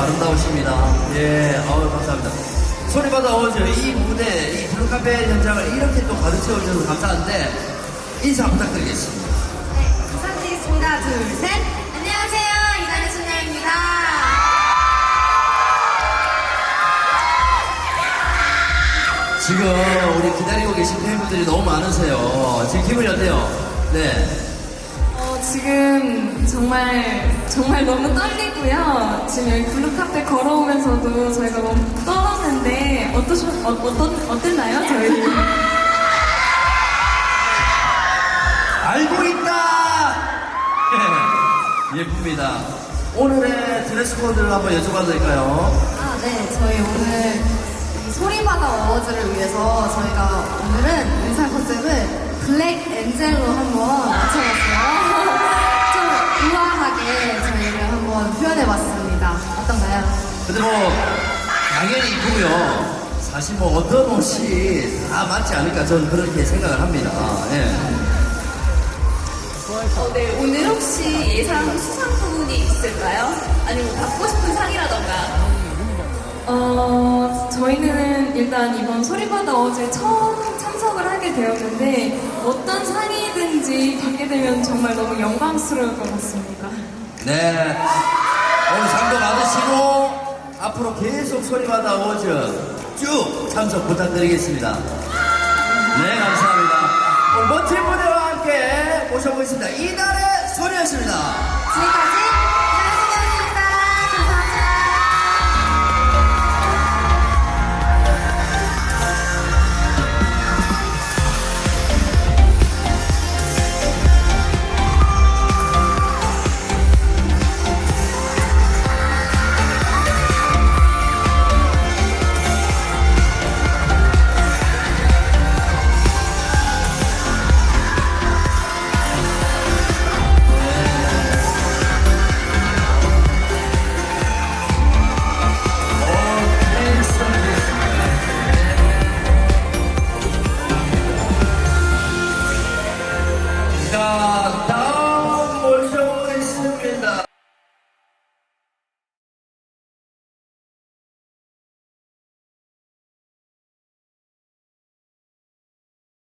아름다우십니다. 예, 아우 감사합니다. 소리받아 어워즈 이 무대, 이 블루카페 현장을 이렇게 또 가득 채워주셔서 감사한데 인사 부탁드리겠습니다. 네, 부탁드리겠습니다. 둘, 셋. 안녕하세요, 이달의 소녀입니다. 지금 우리 기다리고 계신 팬분들이 너무 많으세요. 지금 기분이 어때요? 네. 어, 지금 정말 정말 너무 떨리고요. 지금 여기 블루 카페 걸어오면서도 저희가 너무 떨었는데 어떠셨 어, 어떤 어땠나요 저희? 알고 있다! 예, 예쁩니다. 오늘의 드레스 코드를 한번 여쭤봐도 될까요? 아, 네. 저희 오늘 이 소리바다 어워즈를 위해서 저희가 오늘은 의사 컨셉을 블랙 엔젤로 한번 맞춰봤어요. 뭐, 당연히 이쁘고요. 사실 뭐 어떤 옷이 다 맞지 않을까 저는 그렇게 생각을 합니다. 예. 어, 네. 오늘 혹시 예상 수상 부분이 있을까요? 아니면 받고 싶은 상이라던가. 어 저희는 일단 이번 소리바다 어제 처음 참석을 하게 되었는데 어떤 상이든지 받게 되면 정말 너무 영광스러울 것 같습니다. 네. 오늘 상도 받으시고, 앞으로 계속 소리바다 어워즈 쭉 참석 부탁드리겠습니다. 네, 감사합니다. 멋진 무대와 함께 모셔보겠습니다. 이달의 소리였습니다.